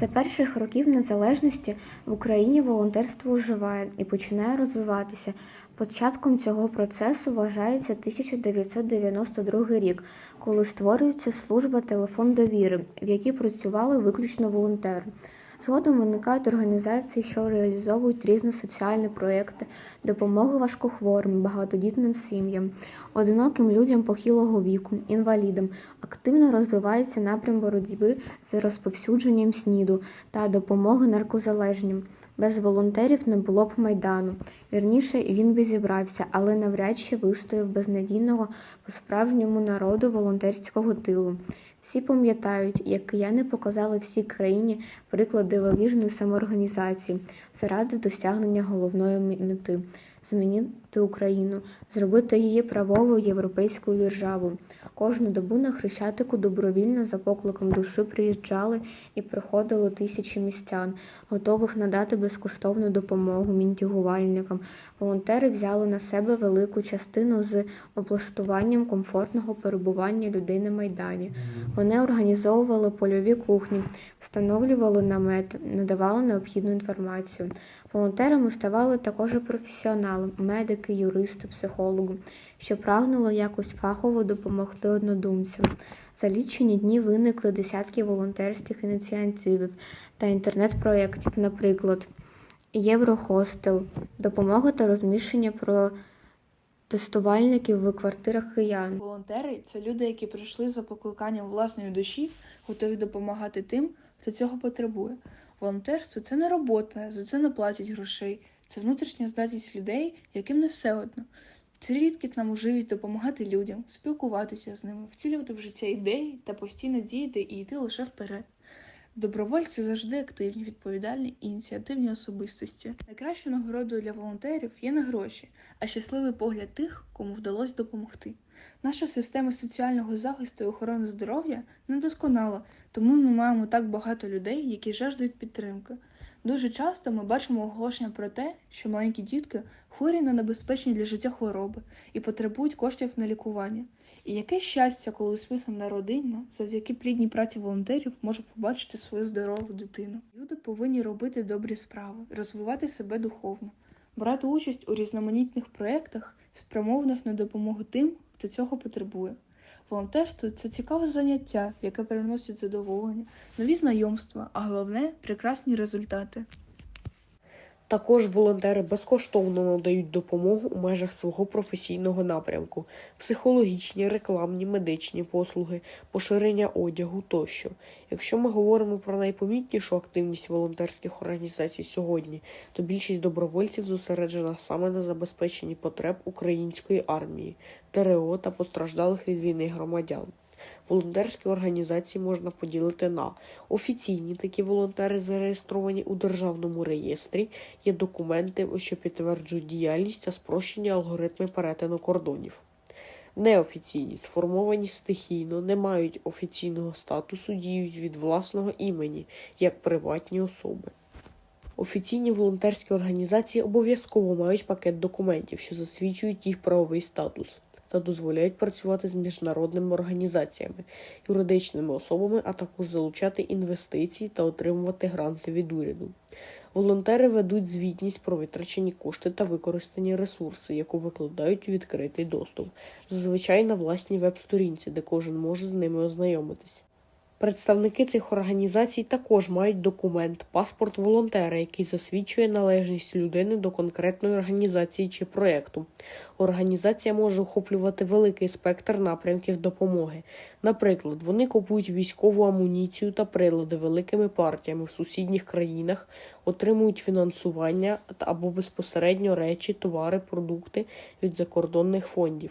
За перших років незалежності в Україні волонтерство оживає і починає розвиватися. Початком цього процесу вважається 1992 рік, коли створюється служба телефон довіри, в якій працювали виключно волонтери. Згодом виникають організації, що реалізовують різні соціальні проекти, допомоги важкохворим, багатодітним сім'ям, одиноким людям похилого віку, інвалідам. Активно розвивається напрям боротьби з розповсюдженням СНІДу та допомоги наркозалежнім. Без волонтерів не було б майдану. Вірніше, він би зібрався, але навряд чи вистояв без надійного по-справжньому народу волонтерського тилу. Всі пам'ятають, як кияни показали всій країні приклади валіжної самоорганізації заради досягнення головної мети змінити Україну, зробити її правовою європейською державою. Кожну добу на Хрещатику добровільно за покликом душі приїжджали і приходили тисячі містян, готових надати безкоштовну допомогу мінтігувальникам. Волонтери взяли на себе велику частину з облаштуванням комфортного перебування людей на майдані. Вони організовували польові кухні, встановлювали намет, надавали необхідну інформацію. Волонтерами ставали також професіонали, медики, юристи, психологи, що прагнули якось фахово допомогти однодумцям. За лічені дні виникли десятки волонтерських ініціатив та інтернет-проєктів, наприклад, Єврохостел, допомога та розміщення про тестувальників в квартирах киян. Волонтери це люди, які прийшли за покликанням власної душі, готові допомагати тим, хто цього потребує. Волонтерство це не робота, за це не платять грошей. Це внутрішня здатність людей, яким не все одно. Це рідкісна можливість допомагати людям, спілкуватися з ними, втілювати в життя ідеї та постійно діяти і йти лише вперед. Добровольці завжди активні, відповідальні і ініціативні особистості. Найкращою нагородою для волонтерів є не гроші, а щасливий погляд тих, кому вдалося допомогти. Наша система соціального захисту і охорони здоров'я недосконала, тому ми маємо так багато людей, які жаждуть підтримки. Дуже часто ми бачимо оголошення про те, що маленькі дітки хворі на небезпечні для життя хвороби і потребують коштів на лікування. І яке щастя, коли усміхнена родина завдяки плідній праці волонтерів може побачити свою здорову дитину. Люди повинні робити добрі справи, розвивати себе духовно, брати участь у різноманітних проєктах, спрямованих на допомогу тим, хто цього потребує. Волонтерство це цікаве заняття, яке приносить задоволення, нові знайомства, а головне прекрасні результати. Також волонтери безкоштовно надають допомогу у межах свого професійного напрямку: психологічні, рекламні, медичні послуги, поширення одягу тощо. Якщо ми говоримо про найпомітнішу активність волонтерських організацій сьогодні, то більшість добровольців зосереджена саме на забезпеченні потреб української армії, ТРО та постраждалих від війни громадян. Волонтерські організації можна поділити на офіційні такі волонтери зареєстровані у державному реєстрі, є документи, що підтверджують діяльність та спрощені алгоритми перетину кордонів. Неофіційні, сформовані стихійно, не мають офіційного статусу, діють від власного імені, як приватні особи. Офіційні волонтерські організації обов'язково мають пакет документів, що засвідчують їх правовий статус та дозволяють працювати з міжнародними організаціями, юридичними особами, а також залучати інвестиції та отримувати гранти від уряду. Волонтери ведуть звітність про витрачені кошти та використані ресурси, яку викладають у відкритий доступ, зазвичай на власній веб-сторінці, де кожен може з ними ознайомитись. Представники цих організацій також мають документ, паспорт волонтера, який засвідчує належність людини до конкретної організації чи проєкту. Організація може охоплювати великий спектр напрямків допомоги. Наприклад, вони купують військову амуніцію та прилади великими партіями в сусідніх країнах, отримують фінансування або безпосередньо речі, товари, продукти від закордонних фондів.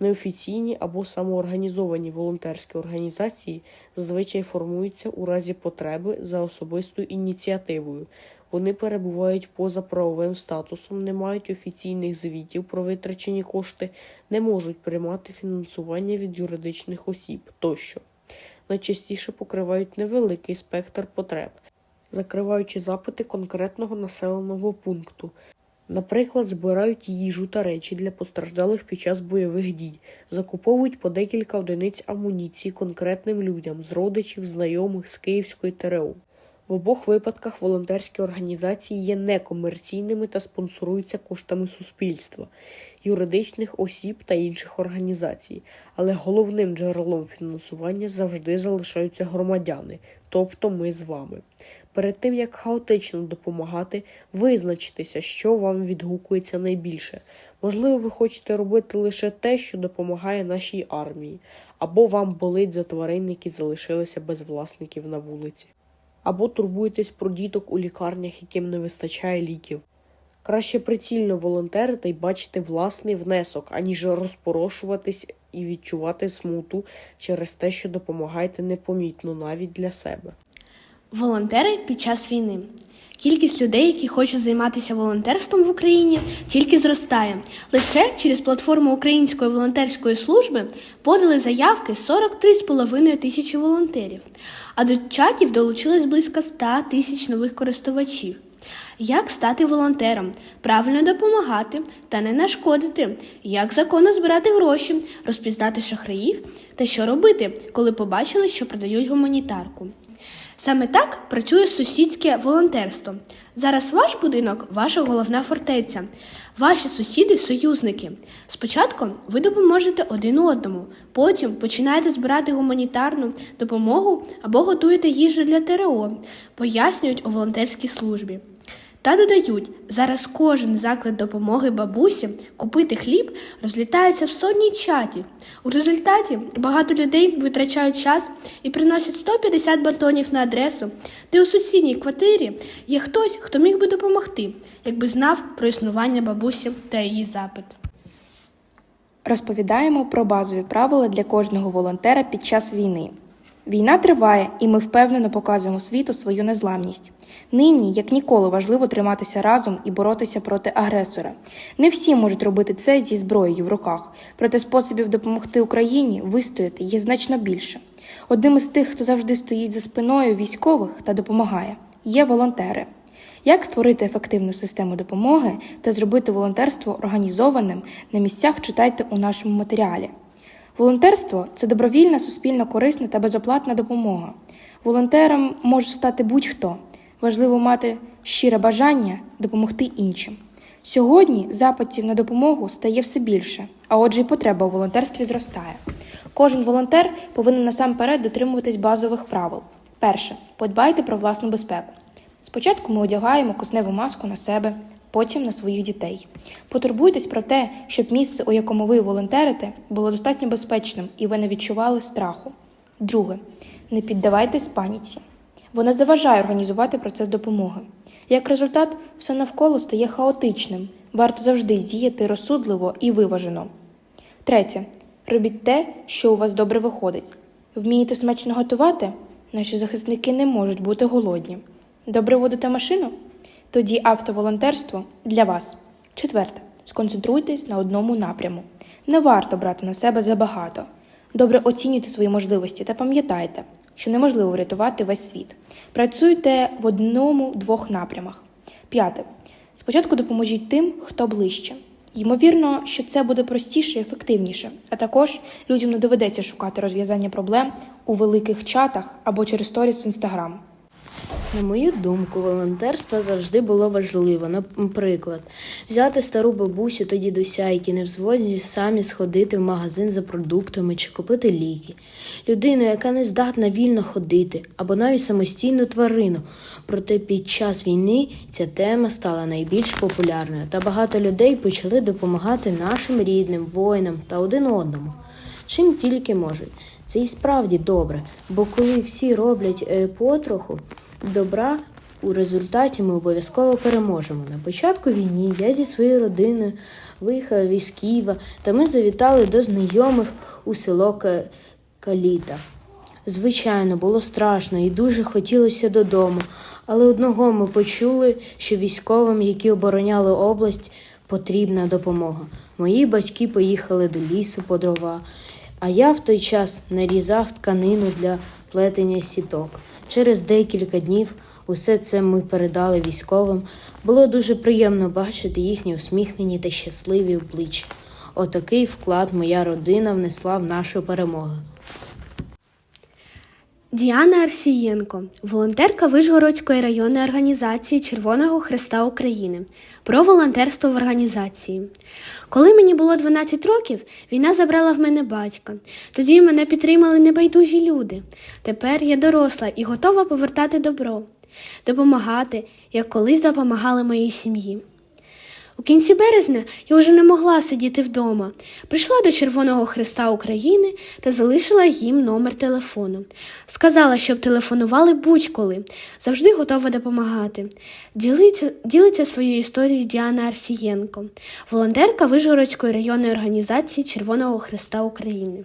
Неофіційні або самоорганізовані волонтерські організації зазвичай формуються у разі потреби за особистою ініціативою. Вони перебувають поза правовим статусом, не мають офіційних звітів про витрачені кошти, не можуть приймати фінансування від юридичних осіб тощо. Найчастіше покривають невеликий спектр потреб, закриваючи запити конкретного населеного пункту. Наприклад, збирають їжу та речі для постраждалих під час бойових дій, закуповують по декілька одиниць амуніції конкретним людям з родичів, знайомих з Київської ТРО. В обох випадках волонтерські організації є некомерційними та спонсоруються коштами суспільства, юридичних осіб та інших організацій, але головним джерелом фінансування завжди залишаються громадяни, тобто ми з вами. Перед тим як хаотично допомагати, визначтеся, що вам відгукується найбільше. Можливо, ви хочете робити лише те, що допомагає нашій армії, або вам болить за тварин, які залишилися без власників на вулиці, або турбуєтесь про діток у лікарнях, яким не вистачає ліків. Краще прицільно волонтерити й бачити власний внесок, аніж розпорошуватись і відчувати смуту через те, що допомагаєте непомітно навіть для себе. Волонтери під час війни. Кількість людей, які хочуть займатися волонтерством в Україні, тільки зростає. Лише через платформу Української волонтерської служби подали заявки 43,5 тисячі волонтерів, а до чатів долучилось близько 100 тисяч нових користувачів. Як стати волонтером, правильно допомагати та не нашкодити, як законно збирати гроші, розпізнати шахраїв та що робити, коли побачили, що продають гуманітарку. Саме так працює сусідське волонтерство. Зараз ваш будинок ваша головна фортеця, ваші сусіди союзники. Спочатку ви допоможете один одному, потім починаєте збирати гуманітарну допомогу або готуєте їжу для ТРО, пояснюють у волонтерській службі. Та додають, зараз кожен заклад допомоги бабусі купити хліб розлітається в сотні чатів. У результаті багато людей витрачають час і приносять 150 батонів на адресу, де у сусідній квартирі є хтось, хто міг би допомогти, якби знав про існування бабусі та її запит. Розповідаємо про базові правила для кожного волонтера під час війни. Війна триває, і ми впевнено показуємо світу свою незламність. Нині, як ніколи, важливо триматися разом і боротися проти агресора. Не всі можуть робити це зі зброєю в руках, проте способів допомогти Україні вистояти є значно більше. Одним із тих, хто завжди стоїть за спиною військових та допомагає, є волонтери. Як створити ефективну систему допомоги та зробити волонтерство організованим на місцях читайте у нашому матеріалі. Волонтерство це добровільна, суспільно корисна та безоплатна допомога. Волонтером може стати будь-хто. Важливо мати щире бажання допомогти іншим. Сьогодні запитів на допомогу стає все більше, а отже, і потреба у волонтерстві зростає. Кожен волонтер повинен насамперед дотримуватись базових правил. Перше, подбайте про власну безпеку. Спочатку ми одягаємо кисневу маску на себе, потім на своїх дітей. Потурбуйтесь про те, щоб місце, у якому ви волонтерите, було достатньо безпечним і ви не відчували страху. Друге, не піддавайтесь паніці. Вона заважає організувати процес допомоги. Як результат, все навколо стає хаотичним. Варто завжди діяти розсудливо і виважено. Третє. Робіть те, що у вас добре виходить. Вмієте смачно готувати? Наші захисники не можуть бути голодні. Добре водите машину? Тоді автоволонтерство для вас. Четверте. Сконцентруйтесь на одному напряму. Не варто брати на себе забагато. Добре оцінюйте свої можливості та пам'ятайте, що неможливо врятувати весь світ. Працюйте в одному-двох напрямах. П'яте. Спочатку допоможіть тим, хто ближче. Ймовірно, що це буде простіше і ефективніше, а також людям не доведеться шукати розв'язання проблем у великих чатах або через сторіс Instagram. На мою думку, волонтерство завжди було важливо. Наприклад, взяти стару бабусю та дідуся, які не в змозі самі сходити в магазин за продуктами чи купити ліки, людину, яка не здатна вільно ходити, або навіть самостійну тварину. Проте під час війни ця тема стала найбільш популярною, та багато людей почали допомагати нашим рідним, воїнам та один одному. Чим тільки можуть. Це і справді добре, бо коли всі роблять е, потроху добра, у результаті ми обов'язково переможемо. На початку війни я зі своєю родиною виїхав із Києва, та ми завітали до знайомих у село Каліта. Звичайно, було страшно і дуже хотілося додому, але одного ми почули, що військовим, які обороняли область, потрібна допомога. Мої батьки поїхали до лісу по дрова, а я в той час нарізав тканину для плетення сіток. Через декілька днів усе це ми передали військовим. Було дуже приємно бачити їхні усміхнені та щасливі обличчя. Отакий вклад моя родина внесла в нашу перемогу. Діана Арсієнко, волонтерка Вишгородської районної організації Червоного Христа України, про волонтерство в організації. Коли мені було 12 років, війна забрала в мене батька. Тоді мене підтримали небайдужі люди. Тепер я доросла і готова повертати добро, допомагати, як колись допомагали моїй сім'ї. У кінці березня я вже не могла сидіти вдома. Прийшла до Червоного Христа України та залишила їм номер телефону. Сказала, щоб телефонували будь-коли, завжди готова допомагати. Ділиться, ділиться своєю історією Діана Арсієнко, волонтерка Вишгородської районної організації Червоного Христа України.